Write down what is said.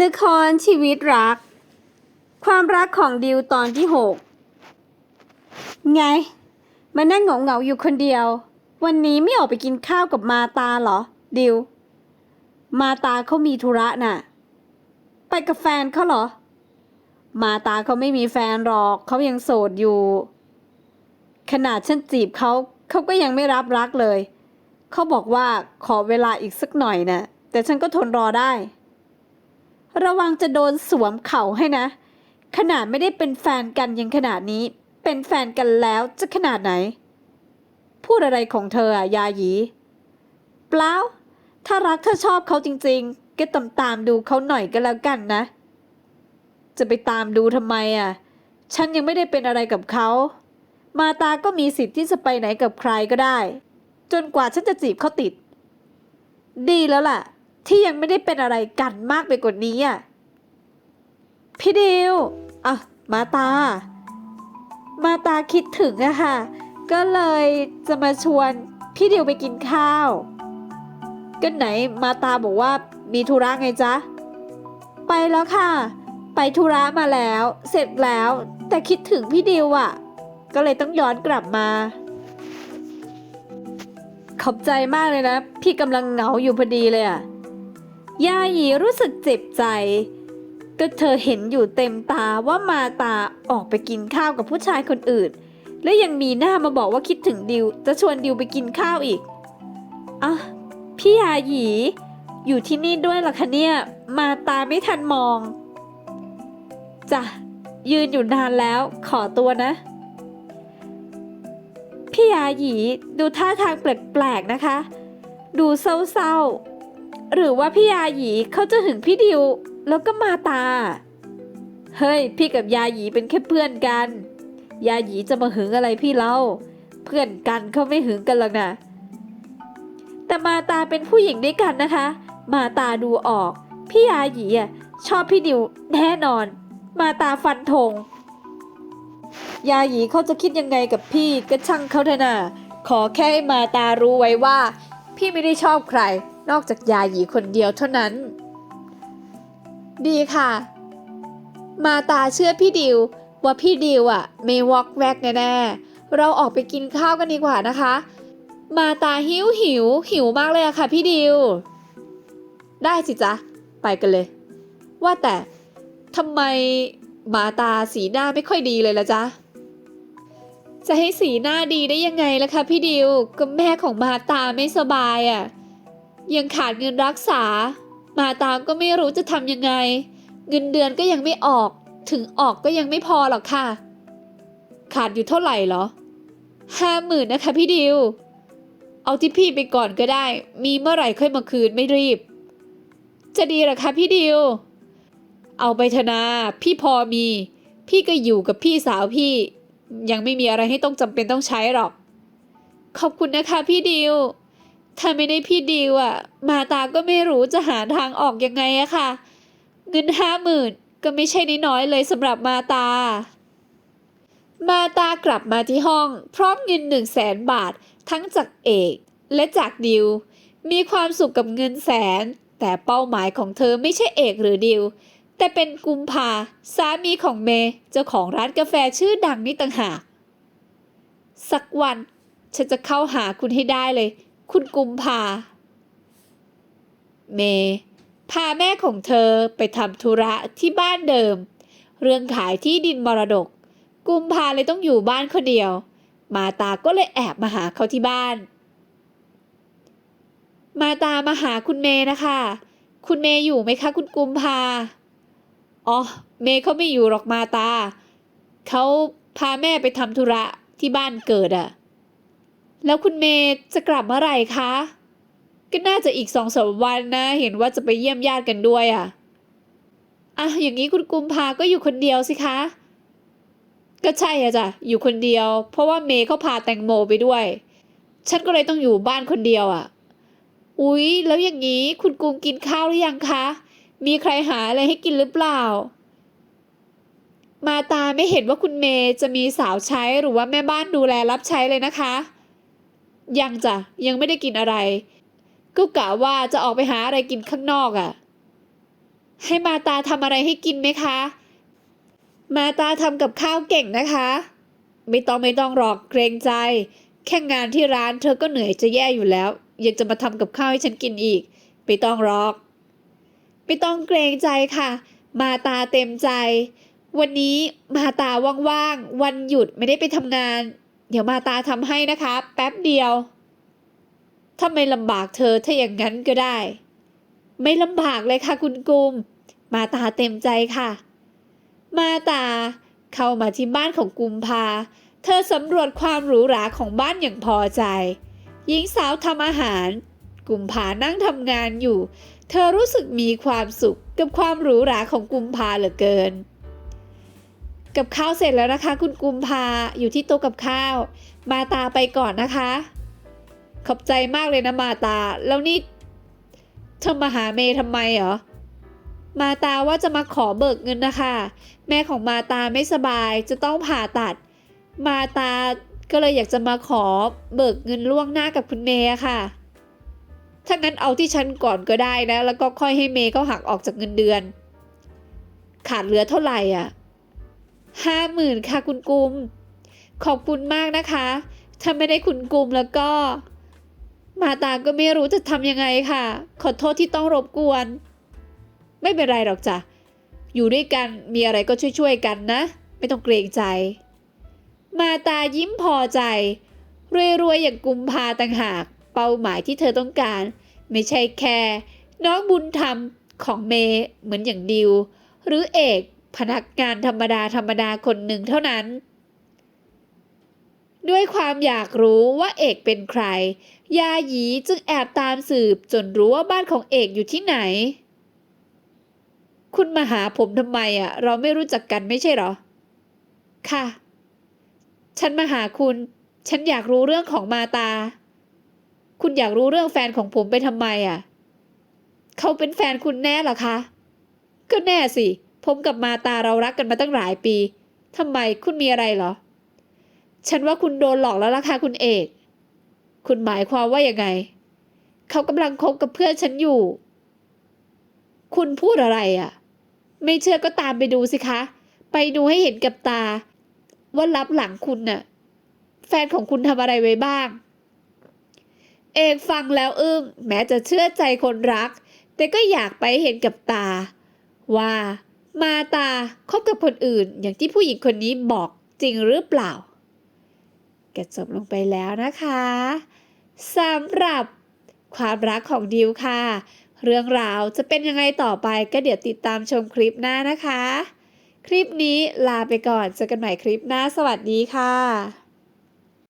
ละครชีวิตรัก ความรักของดิวตอนที่หกไง มานั่งเหงาเหงาอยู่คนเดียว วันนี้ไม่ออกไปกินข้าวกับมาตาเหรอ ดิว มาตาเขามีธุระน่ะ ไปกับแฟนเขาเหรอ มาตาเขาไม่มีแฟนหรอกเขายังโสดอยู่ ขนาดฉันจีบเขาเขาก็ยังไม่รับรักเลย เขาบอกว่าขอเวลาอีกสักหน่อยนะแต่ฉันก็ทนรอได้ ระวังจะโดนสวมเข่าให้นะ ขนาดไม่ได้เป็นแฟนกันยังขนาดนี้ เป็นแฟนกันแล้วจะขนาดไหน พูดอะไรของเธออะยาหยี เปล่า ถ้ารักถ้าชอบเขาจริงๆ ก็ตามตามดูเขาหน่อยก็แล้วกันนะ จะไปตามดูทำไมอะฉันยังไม่ได้เป็นอะไรกับเขา มาตาก็มีสิทธิ์ที่จะไปไหนกับใครก็ได้ จนกว่าฉันจะจีบเขาติด ดีแล้วล่ะ ที่ยังไม่ได้เป็นอะไรกันมากไปกว่านี้อะพี่ดิวอะมาตา มาตาคิดถึงอะค่ะ ก็เลยจะมาชวนพี่ดิวไปกินข้าวก็ไหนมาตาบอกว่ามีธุระไงจ๊ะ ไปแล้วค่ะ ไปธุระมาแล้ว เสร็จแล้ว แต่คิดถึงพี่ดิวอะก็เลยต้องย้อนกลับมา ขอบใจมากเลยนะ พี่กำลังเหงาอยู่พอดีเลยอะ ยาหยีรู้สึกเจ็บใจ ก็เธอเห็นอยู่เต็มตาว่ามาตาออกไปกินข้าวกับผู้ชายคนอื่น และยังมีหน้ามาบอกว่าคิดถึงดิว จะชวนดิวไปกินข้าวอีกอะพี่ยาหยีอยู่ที่นี่ด้วยเหรอคะเนี่ย มาตาไม่ทันมองจ้ะยืนอยู่นานแล้วขอตัวนะ พี่ยาหยีดูท่าทางแปลกๆนะคะ ดูเศร้าๆ หรือว่าพี่ยาหยีเขาจะหึงพี่ดิว แล้วก็มาตา เฮ้ย พี่กับยาหยีเป็นแค่เพื่อนกัน ยาหยีจะมาหึงอะไรพี่เล่า เพื่อนกันเขาไม่หึงกันหรอกนะแต่มาตาเป็นผู้หญิงด้วยกันนะคะ มาตาดูออก พี่ยาหยีอะชอบพี่ดิวแน่นอน มาตาฟันธงยาหยีเขาจะคิดยังไงกับพี่ก็ช่างเขาเถอะนะขอแค่ให้มาตารู้ไว้ว่า พี่ไม่ได้ชอบใคร นอกจากยาหยีคนเดียวเท่านั้น ดีค่ะ มาตาเชื่อพี่ดิว ว่าพี่ดิวอะไม่วอกแวกแน่ๆ เราออกไปกินข้าวกันดีกว่านะคะ มาตาหิวหิวหิวมากเลยอะค่ะพี่ดิว ได้สิจ๊ะ ไปกันเลย ว่าแต่ทำไมมาตาสีหน้าไม่ค่อยดีเลยละจ๊ะจะให้สีหน้าดีได้ยังไงล่ะคะพี่ดิวก็แม่ของมาตาไม่สบายอะ่ะ ยังขาดเงินรักษา มาตามก็ไม่รู้จะทำยังไง เงินเดือนก็ยังไม่ออก ถึงออกก็ยังไม่พอหรอกค่ะ ขาดอยู่เท่าไหร่เหรอห้าหมื่นนะคะพี่ดิว เอาที่พี่ไปก่อนก็ได้ มีเมื่อไหร่ค่อยมาคืนไม่รีบ จะดีหรอคะพี่ดิว เอาไปเถอะนา พี่พอมี พี่ก็อยู่กับพี่สาวพี่ ยังไม่มีอะไรให้ต้องจำเป็นต้องใช้หรอก ขอบคุณนะคะพี่ดิว ถ้าไม่ได้พี่ดิวอะมาตาก็ไม่รู้จะหาทางออกยังไงอะค่ะ เงินห้าหมื่นก็ไม่ใช่น้อยๆเลยสำหรับมาตา มาตากลับมาที่ห้อง พร้อมเงินหนึ่งแสนบาททั้งจากเอกและจากดิว มีความสุขกับเงินแสน แต่เป้าหมายของเธอไม่ใช่เอกหรือดิว แต่เป็นกุมภาสามีของเมย์เจ้าของร้านกาแฟชื่อดังนี่ต่างหาก สักวันฉันจะเข้าหาคุณให้ได้เลย คุณกุมภา เม พาแม่ของเธอไปทำธุระที่บ้านเดิม เรื่องขายที่ดินมรดก กุมภาเลยต้องอยู่บ้านคนเดียว มาตาก็เลยแอบมาหาเขาที่บ้าน มาตามาหาคุณเมนะคะ คุณเมอยู่ไหมคะคุณกุมภา อ๋อ เมเขาไม่อยู่หรอกมาตา เขาพาแม่ไปทำธุระที่บ้านเกิดอะ แล้วคุณเมย์จะกลับเมื่อไหร่คะ ก็น่าจะอีกสองสามวันนะ เห็นว่าจะไปเยี่ยมญาติกันด้วยอะอะอย่างนี้คุณกุมภาก็อยู่คนเดียวสิคะ ก็ใช่อะจ้ะอยู่คนเดียว เพราะว่าเมย์เขาพาแตงโมไปด้วย ฉันก็เลยต้องอยู่บ้านคนเดียวอะ อุ๊ย แล้วอย่างนี้คุณกุมกินข้าวหรือยังคะ มีใครหาอะไรให้กินหรือเปล่า มาตาไม่เห็นว่าคุณเมย์จะมีสาวใช้หรือว่าแม่บ้านดูแลรับใช้เลยนะคะ ยังจ้ะยังไม่ได้กินอะไร ก็กะว่าจะออกไปหาอะไรกินข้างนอกอะ่ะ ให้มาตาทำอะไรให้กินไหมคะ มาตาทำกับข้าวเก่งนะคะ ไม่ต้องไม่ต้องหรอกเกรงใจ แค่งานที่ร้านเธอก็เหนื่อยจะแย่อยู่แล้ว ยังจะมาทำกับข้าวให้ฉันกินอีก ไม่ต้องหรอก ไม่ต้องเกรงใจค่ะ มาตาเต็มใจ วันนี้มาตาว่างๆวันหยุดไม่ได้ไปทำงาน เดี๋ยวมาตาทำให้นะคะ แป๊บเดียว ถ้าไม่ลำบากเธอถ้าอย่างนั้นก็ได้ ไม่ลำบากเลยค่ะคุณกุม มาตาเต็มใจค่ะ มาตาเข้ามาที่บ้านของกุมภาเธอสำรวจความหรูหราของบ้านอย่างพอใจ หญิงสาวทำอาหาร กุมภานั่งทำงานอยู่ เธอรู้สึกมีความสุขกับความหรูหราของกุมภาเหลือเกิน กับข้าวเสร็จแล้วนะคะ คุณกุมภาอยู่ที่โต๊ะกับข้าว มาตาไปก่อนนะคะ ขอบใจมากเลยนะมาตา แล้วนี่เธอมาหาเมย์ทำไมเหรอมาตาว่าจะมาขอเบิกเงินนะคะ แม่ของมาตาไม่สบายจะต้องผ่าตัด มาตาก็เลยอยากจะมาขอเบิกเงินล่วงหน้ากับคุณเมย์อะค่ะ ถ้างั้นเอาที่ฉันก่อนก็ได้นะ แล้วก็ค่อยให้เมย์เขาหักออกจากเงินเดือน ขาดเหลือเท่าไหร่อะ ห้าหมื่นค่ะคุณกุม ขอบคุณมากนะคะ ถ้าไม่ได้คุณกุมแล้วก็ มาตาก็ไม่รู้จะทำยังไงค่ะ ขอโทษที่ต้องรบกวน ไม่เป็นไรหรอกจ้ะ อยู่ด้วยกันมีอะไรก็ช่วยๆกันนะ ไม่ต้องเกรงใจ มาตายิ้มพอใจ รวยๆอย่างกุมภาต่างหาก เป้าหมายที่เธอต้องการ ไม่ใช่แค่ น้องบุญธรรมของเมย์เหมือนอย่างดิว หรือเอก พนักงานธรรมดาธรรมดาคนหนึ่งเท่านั้น ด้วยความอยากรู้ว่าเอกเป็นใคร ยาหยีจึงแอบตามสืบจนรู้ว่าบ้านของเอกอยู่ที่ไหน คุณมาหาผมทำไมอะ เราไม่รู้จักกันไม่ใช่หรอ ค่ะ ฉันมาหาคุณ ฉันอยากรู้เรื่องของมาตา คุณอยากรู้เรื่องแฟนของผมไปทำไมอะ เขาเป็นแฟนคุณแน่หรอคะ ก็แน่สิ ผมกับมาตาเรารักกันมาตั้งหลายปีทำไมคุณมีอะไรเหรอ ฉันว่าคุณโดนหลอกแล้วล่ะค่ะคุณเอก คุณหมายความว่ายังไง เขากำลังคบกับเพื่อนฉันอยู่ คุณพูดอะไรอะ ไม่เชื่อก็ตามไปดูสิคะ ไปดูให้เห็นกับตา ว่ารับหลังคุณน่ะ แฟนของคุณทำอะไรไว้บ้าง เอกฟังแล้วอึ้งแม้จะเชื่อใจคนรัก แต่ก็อยากไปเห็นกับตา ว่า มาตาคบกับคนอื่น อย่างที่ผู้หญิงคนนี้บอกจริงหรือเปล่า ก็จบลงไปแล้วนะคะสำหรับความรักของดิวค่ะ เรื่องราวจะเป็นยังไงต่อไปก็เดี๋ยวติดตามชมคลิปหน้านะคะ คลิปนี้ลาไปก่อนเจอกันใหม่คลิปหน้าสวัสดีค่ะ